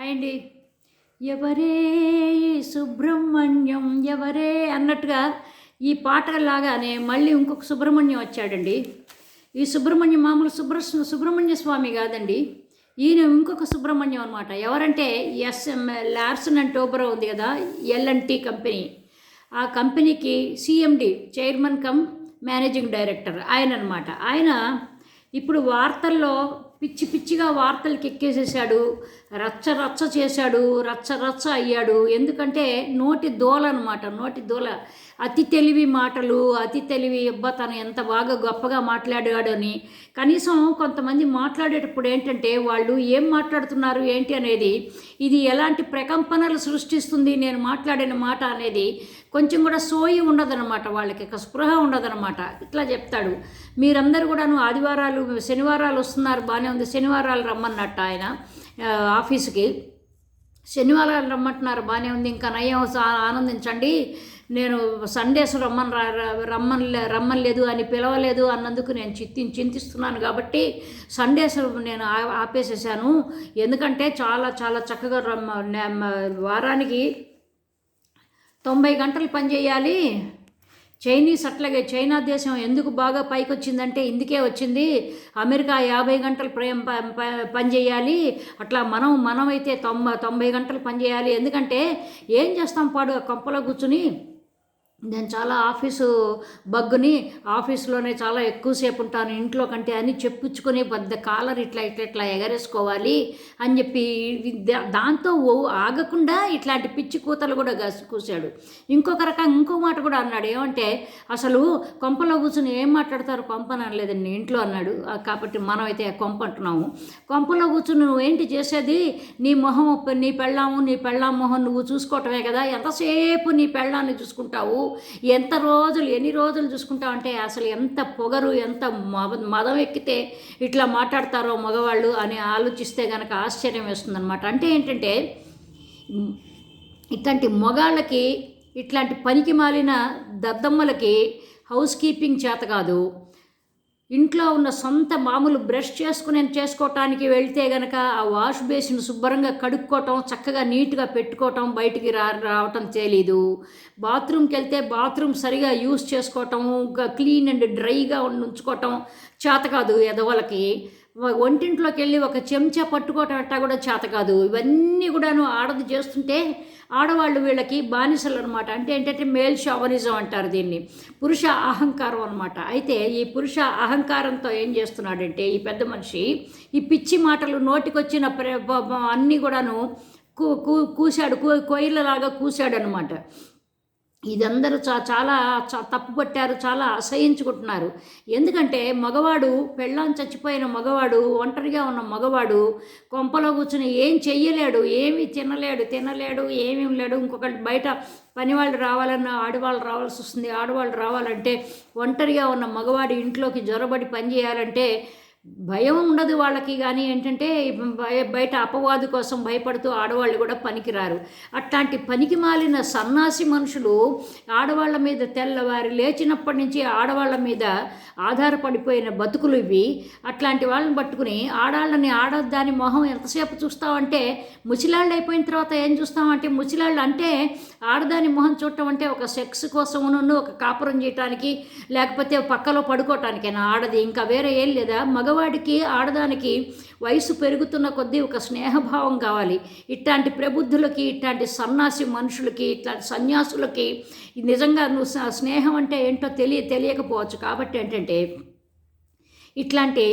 Hi ఎవరే ఈ సుబ్రహ్మణ్యం ఎవరే అన్నట్టుగా ఈ పాటలాగానే మళ్ళీ ఇంకొక సుబ్రహ్మణ్యం వచ్చాడండి. ఈ సుబ్రహ్మణ్యం మామూలు సుబ్ర సుబ్రహ్మణ్య స్వామి కాదండి. ఈయన ఇంకొక సుబ్రహ్మణ్యం అనమాట ఎవరంటే ఎస్ఎం లార్సన్ అండ్ టోబరో ఉంది కదా ఎల్ఎన్టీ కంపెనీ. ఆ కంపెనీకి CMD chairman cum managing director ఆయన అనమాట ఆయన ఇప్పుడు వార్తల్లో పిచ్చి పిచ్చిగా వార్తలకి ఎక్కేసేసాడు రచ్చ రచ్చ చేశాడు రచ్చ రచ్చ అయ్యాడు. ఎందుకంటే నోటి దోల అనమాట నోటి దోల. అతి తెలివి మాటలు అతి తెలివి అబ్బా తను ఎంత బాగా గొప్పగా మాట్లాడాడని. కనీసం కొంతమంది మాట్లాడేటప్పుడు ఏంటంటే వాళ్ళు ఏం మాట్లాడుతున్నారు ఏంటి అనేది ఇది ఎలాంటి ప్రకంపనలు సృష్టిస్తుంది నేను మాట్లాడిన మాట అనేది కొంచెం కూడా సోయి ఉండదన్నమాట వాళ్ళకి ఇక స్పృహ ఉండదన్నమాట. ఇట్లా చెప్తాడు. మీరందరూ కూడాను ఆదివారాలు శనివారాలు వస్తున్నారు బాగానే ఉంది శనివారాలు రమ్మన్నట్టు ఆయన ఆఫీస్కి ఆఫీసుకి. శనివారాలు రమ్మంటున్నారు బాగానే ఉంది ఇంకా నయం ఆనందించండి. నేను సండేస్ రమ్మని రా రమ్మని రమ్మలేదు అని పిలవలేదు అన్నందుకు నేను చింతి చింతిస్తున్నాను కాబట్టి సండేస్ నేను ఆపేసేసాను. ఎందుకంటే చాలా చాలా చక్కగా రమ్మ వారానికి తొంభై గంటలు పనిచేయాలి చైనీస్ అట్లాగే చైనా దేశం ఎందుకు బాగా పైకి వచ్చిందంటే ఇందుకే వచ్చింది. అమెరికా యాభై గంటలు ప్రేమ పనిచేయాలి అట్లా మనం మనమైతే తొంభై తొంభై గంటలు పనిచేయాలి ఎందుకంటే ఏం చేస్తాం పాడు కొంపలో కూర్చుని? నేను చాలా ఆఫీసు బగ్గుని ఆఫీస్లోనే చాలా ఎక్కువసేపు ఉంటాను ఇంట్లో కంటే అని చెప్పుచ్చుకొని పెద్ద కాలర్ ఇట్లా ఇట్లా ఇట్లా ఎగరేసుకోవాలి అని చెప్పి దా- దాంతో ఓ ఆగకుండా ఇట్లాంటి పిచ్చి కూతలు కూడా గసి కూశాడు. ఇంకొక రకం ఇంకో మాట కూడా అన్నాడు. ఏమంటే అసలు కొంపలో కూర్చుని ఏం మాట్లాడతారు కొంపని అనలేదండి ఇంట్లో అన్నాడు. కాబట్టి మనం అయితే కొంప అంటున్నాము. కొంపలో కూర్చుని నువ్వు ఏంటి చేసేది? నీ మొహం నీ పెళ్ళాము నీ పెళ్ళాం మొహం నువ్వు చూసుకోవటమే కదా ఎంతసేపు నీ పెళ్ళాన్ని చూసుకుంటావు? ఎంత రోజులు ఎన్ని రోజులు చూసుకుంటాం అంటే అసలు ఎంత పొగరు ఎంత మదం ఎక్కితే ఇట్లా మాట్లాడతారో మగవాళ్ళు అని ఆలోచిస్తే కనుక ఆశ్చర్యం వేస్తుందన్నమాట. అంటే ఏంటంటే ఇట్లాంటి మగాళ్ళకి ఇట్లాంటి పనికి మాలిన దద్దమ్మలకి హౌస్ కీపింగ్ చేత కాదు ఇంట్లో ఉన్న సొంత మామూలు బ్రష్ చేసుకుని చేసుకోవటానికి వెళ్తే గనక ఆ వాష్ బేసిన్ శుభ్రంగా కడుక్కోవటం చక్కగా నీట్గా పెట్టుకోవటం బయటికి రా రావటం తెలియదు బాత్రూమ్కి వెళ్తే బాత్రూమ్ సరిగా యూస్ చేసుకోవటం క్లీన్ అండ్ డ్రైగా ఉంచుకోవటం చేత కాదు ఎదవలకి వ- వంటింట్లోకి వెళ్ళి ఒక చెంచా పట్టుకోవటం అట్టా కూడా చేత కాదు. ఇవన్నీ కూడాను ఆడది చేస్తుంటే ఆడవాళ్ళు వీళ్ళకి బానిసలు అనమాట అంటే ఏంటంటే మేల్ షావనిజం అంటారు దీన్ని. పురుష అహంకారం అనమాట అయితే ఈ పురుష అహంకారంతో ఏం చేస్తున్నాడంటే ఈ పెద్ద మనిషి ఈ పిచ్చి మాటలు నోటికొచ్చిన ప్ర అన్నీ కూడాను కూ కూ కూశాడు. కూ కోయిలలాగా కూశాడు అనమాట ఇదందరూ చా చాలా చ- తప్పు పట్టారు చాలా అసహించుకుంటున్నారు. ఎందుకంటే మగవాడు పెళ్ళాం చచ్చిపోయిన మగవాడు ఒంటరిగా ఉన్న మగవాడు కొంపలో కూర్చుని ఏం చెయ్యలేడు ఏమీ తినలేడు తినలేడు ఏమీ లేడు ఇంకొకటి బయట పనివాళ్ళు రావాలన్నా ఆడవాళ్ళు రావాల్సి వస్తుంది. ఆడవాళ్ళు రావాలంటే ఒంటరిగా ఉన్న మగవాడు ఇంట్లోకి జ్వరబడి పని చేయాలంటే భయం ఉండదు వాళ్ళకి కానీ ఏంటంటే బయట అపవాదు కోసం భయపడుతూ ఆడవాళ్ళు కూడా పనికిరారు. అట్లాంటి పనికి మాలిన సన్నాసి మనుషులు ఆడవాళ్ళ మీద తెల్లవారి లేచినప్పటి నుంచి ఆడవాళ్ళ మీద ఆధారపడిపోయిన బతుకులు ఇవి. అట్లాంటి వాళ్ళని పట్టుకుని ఆడాళ్ళని ఆడదాని మొహం ఎంతసేపు చూస్తామంటే ముసిలాళ్ళు అయిపోయిన తర్వాత ఏం చూస్తామంటే ముసిలాళ్ళు అంటే ఆడదాని మొహం చూడటం అంటే ఒక సెక్స్ కోసమును ఒక కాపురం చేయటానికి లేకపోతే పక్కలో పడుకోవటానికైనా ఆడది. ఇంకా వేరే ఏం లేదా? మగ మగవాడికి ఆడదానికి వయసు పెరుగుతున్న కొద్దీ ఒక స్నేహభావం కావాలి. ఇట్లాంటి ప్రబుద్ధులకి ఇట్లాంటి సన్నాసి మనుషులకి ఇట్లాంటి సన్యాసులకి నిజంగా నువ్వు స్నేహం అంటే ఏంటో తెలియ తెలియకపోవచ్చు. కాబట్టి ఏంటంటే ఇట్లాంటి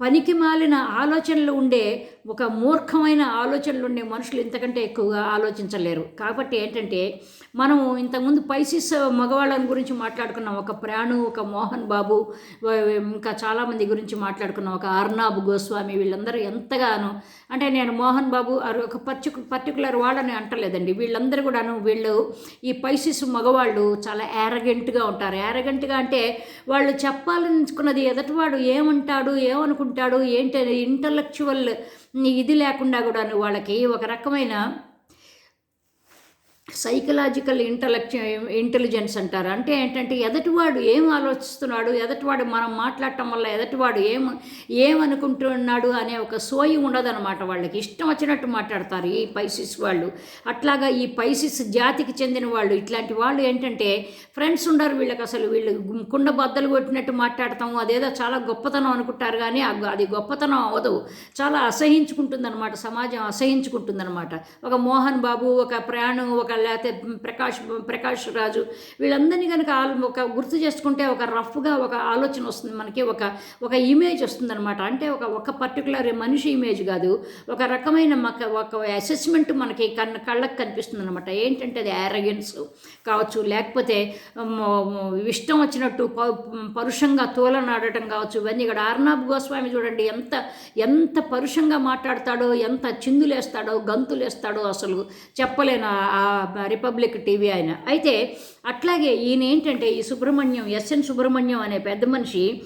పనికి మాలిన ఆలోచనలు ఉండే ఒక మూర్ఖమైన ఆలోచనలు ఉండే మనుషులు ఇంతకంటే ఎక్కువగా ఆలోచించలేరు. కాబట్టి ఏంటంటే మనం ఇంతకుముందు పైసిస్ మగవాళ్ళని గురించి మాట్లాడుకున్నాం. ఒక ప్రాణు ఒక మోహన్ బాబు ఇంకా చాలామంది గురించి మాట్లాడుకున్నాం. ఒక అర్నాబ్ గోస్వామి వీళ్ళందరూ ఎంతగానో అంటే నేను మోహన్ బాబు అరు- ఒక పర్టికు పర్టికులర్ వాళ్ళని అంటలేదండి. వీళ్ళందరూ కూడాను వీళ్ళు ఈ పైసిస్ మగవాళ్ళు చాలా యారగెంట్గా ఉంటారు. యారగెంట్గా అంటే వాళ్ళు చెప్పాలనుకున్నది ఎదటివాడు ఏమంటాడు ఏమనుకుంటాడు ఏంటి ఇంటలెక్చువల్ ఇది లేకుండా కూడాను వాళ్ళకి ఒక రకమైన సైకలాజికల్ ఇంటలెక్చ ఇంటెలిజెన్స్ అంటారు. అంటే ఏంటంటే ఎదటివాడు ఏం ఆలోచిస్తున్నాడు ఎదటివాడు మనం మాట్లాడటం వల్ల ఎదటివాడు ఏం ఏమనుకుంటున్నాడు అనే ఒక సోయి ఉండదన్నమాట వాళ్ళకి. ఇష్టం వచ్చినట్టు మాట్లాడతారు ఈ పైసిస్ వాళ్ళు. అట్లాగా ఈ పైసిస్ జాతికి చెందిన వాళ్ళు ఇట్లాంటి వాళ్ళు ఏంటంటే ఫ్రెండ్స్ ఉండరు వీళ్ళకి అసలు. వీళ్ళు కుండ బద్దలు కొట్టినట్టు మాట్లాడతాము. అదేదో చాలా గొప్పతనం అనుకుంటారు కానీ అది గొప్పతనం అవదు చాలా అసహించుకుంటుందన్నమాట. సమాజం అసహించుకుంటుందన్నమాట. ఒక మోహన్ బాబు ఒక ప్రయాణం ఒక లేకపోతే ప్రకాష్ ప్రకాష్ రాజు వీళ్ళందరినీ కనుక ఒక గుర్తు చేసుకుంటే ఒక రఫ్గా ఒక ఆలోచన వస్తుంది మనకి ఒక ఒక ఇమేజ్ వస్తుందన్నమాట. అంటే ఒక ఒక పర్టికులర్ మనిషి ఇమేజ్ కాదు ఒక రకమైన మక ఒక అసెస్మెంట్ మనకి కన్ను కళ్ళకు కనిపిస్తుంది అనమాట ఏంటంటే అది యారగెన్స్ కావచ్చు లేకపోతే ఇష్టం వచ్చినట్టు ప- పరుషంగా తోలనాడటం కావచ్చు ఇవన్నీ ఇక్కడ అర్నాబ్ గోస్వామి చూడండి ఎంత ఎంత పరుషంగా మాట్లాడతాడో ఎంత చిందులేస్తాడో గంతులేస్తాడో అసలు చెప్పలేను. ఆ రిపబ్లిక్ టీవీ ఆయన. అయితే అట్లాగే ఈయన ఏంటంటే ఈ సుబ్రహ్మణ్యం ఎస్ఎన్ సుబ్రహ్మణ్యం అనే పెద్ద మనిషి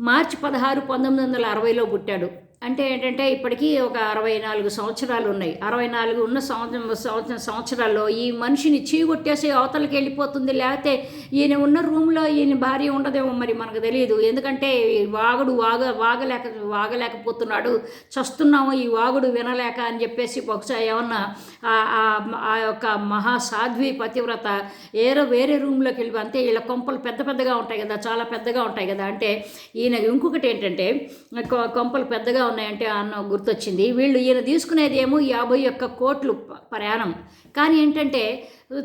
మార్చి పదహారు పంతొమ్మిది వందల అరవైలో పుట్టాడు. అంటే ఏంటంటే ఇప్పటికీ ఒక అరవై నాలుగు సంవత్సరాలు ఉన్నాయి. అరవై నాలుగు ఉన్న సంవత్సరం సంవత్సరం సంవత్సరాల్లో ఈ మనిషిని చీగొట్టేసి అవతలకి వెళ్ళిపోతుంది. లేకపోతే ఈయన ఉన్న రూమ్లో ఈయన భార్య ఉండదేమో మరి మనకు తెలియదు. ఎందుకంటే వాగుడు వాగ వాగలేక వాగలేకపోతున్నాడు. చస్తున్నాము ఈ వాగుడు వినలేక అని చెప్పేసి బహుశా ఏమన్నా ఆ- ఆ- యొక్క మహాసాధ్వి పతివ్రత ఏరో వేరే రూమ్లోకి వెళ్ళి అంతే ఇలా కొంపలు పెద్ద పెద్దగా ఉంటాయి కదా చాలా పెద్దగా ఉంటాయి కదా. అంటే ఈయన ఇంకొకటి ఏంటంటే కొంపలు పెద్దగా ఉన్నాయంటే అన్న గుర్తొచ్చింది. వీళ్ళు ఈయన తీసుకునేది ఏమో యాభై ఒక్క కోట్లు ప్రయాణం. కానీ ఏంటంటే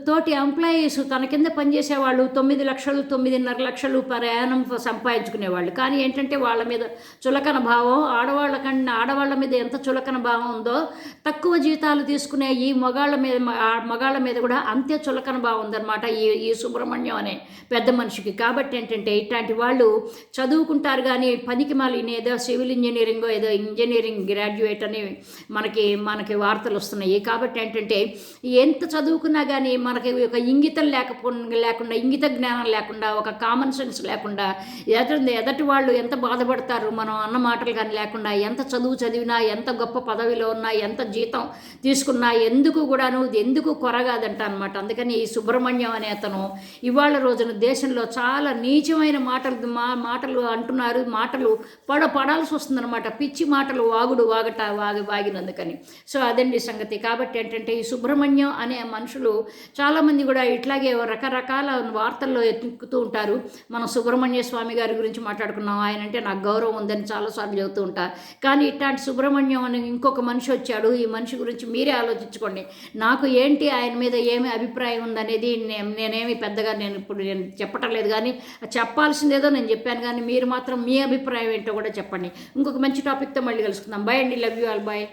తోటి ఎంప్లాయీస్ తన కింద పనిచేసే వాళ్ళు తొమ్మిది లక్షలు తొమ్మిదిన్నర లక్షలు ప్రయాణం సంపాదించుకునేవాళ్ళు. కానీ ఏంటంటే వాళ్ళ మీద చులకన భావం ఆడవాళ్ళ కన్నా ఆడవాళ్ళ మీద ఎంత చులకన భావం ఉందో తక్కువ జీతాలు తీసుకునే ఈ మగాళ్ళ మీద మగాళ్ళ మీద కూడా అంతే చులకన భావం ఉందన్నమాట ఈ ఈ సుబ్రహ్మణ్యం అనే పెద్ద మనిషికి. కాబట్టి ఏంటంటే ఇట్లాంటి వాళ్ళు చదువుకుంటారు కానీ పనికి మాలి ఏదో సివిల్ ఇంజనీరింగ్ ఏదో ఇంజనీరింగ్ గ్రాడ్యుయేట్ అని మనకి మనకి వార్తలు వస్తున్నాయి. కాబట్టి ఏంటంటే ఎంత చదువుకున్నా కానీ మనకి ఒక ఇంగితం లేకపో లేకుండా ఇంగిత జ్ఞానం లేకుండా ఒక కామన్ సెన్స్ లేకుండా ఎదుటి ఎదటి వాళ్ళు ఎంత బాధపడతారు మనం అన్న మాటలు కానీ లేకుండా ఎంత చదువు చదివినా ఎంత గొప్ప పదవిలో ఉన్నా ఎంత జీతం తీసుకున్నా ఎందుకు కూడాను ఎందుకు కొరగాదంట అనమాట అందుకని ఈ సుబ్రహ్మణ్యం అనే అతను ఇవాళ రోజున దేశంలో చాలా నీచమైన మాటలు మా మాటలు అంటున్నారు మాటలు పడ పడాల్సి వస్తుందన్నమాట. పిచ్చి మాటలు వాగుడు వాగట వాగి వాగినందుకని. సో అదండి సంగతి. కాబట్టి ఏంటంటే ఈ సుబ్రహ్మణ్యం అనే మనుషులు చాలామంది కూడా ఇట్లాగే రకరకాల వార్తల్లో ఎత్తుకుతూ ఉంటారు. మనం సుబ్రహ్మణ్య స్వామి గారి గురించి మాట్లాడుకున్నాం. ఆయన అంటే నాకు గౌరవం ఉందని చాలాసార్లు చెబుతూ ఉంటా. కానీ ఇట్లాంటి సుబ్రహ్మణ్యం అని ఇంకొక మనిషి వచ్చాడు. ఈ మనిషి గురించి మీరే ఆలోచించుకోండి. నాకు ఏంటి ఆయన మీద ఏమి అభిప్రాయం ఉందనేది నేనేమి పెద్దగా నేను ఇప్పుడు నేను చెప్పటం లేదు. కానీ చెప్పాల్సిందేదో నేను చెప్పాను. కానీ మీరు మాత్రం మీ అభిప్రాయం ఏంటో కూడా చెప్పండి. ఇంకొక మంచి టాపిక్ మళ్ళీ కలుసుకుందాం. బాయ్ అండి. Love you all bye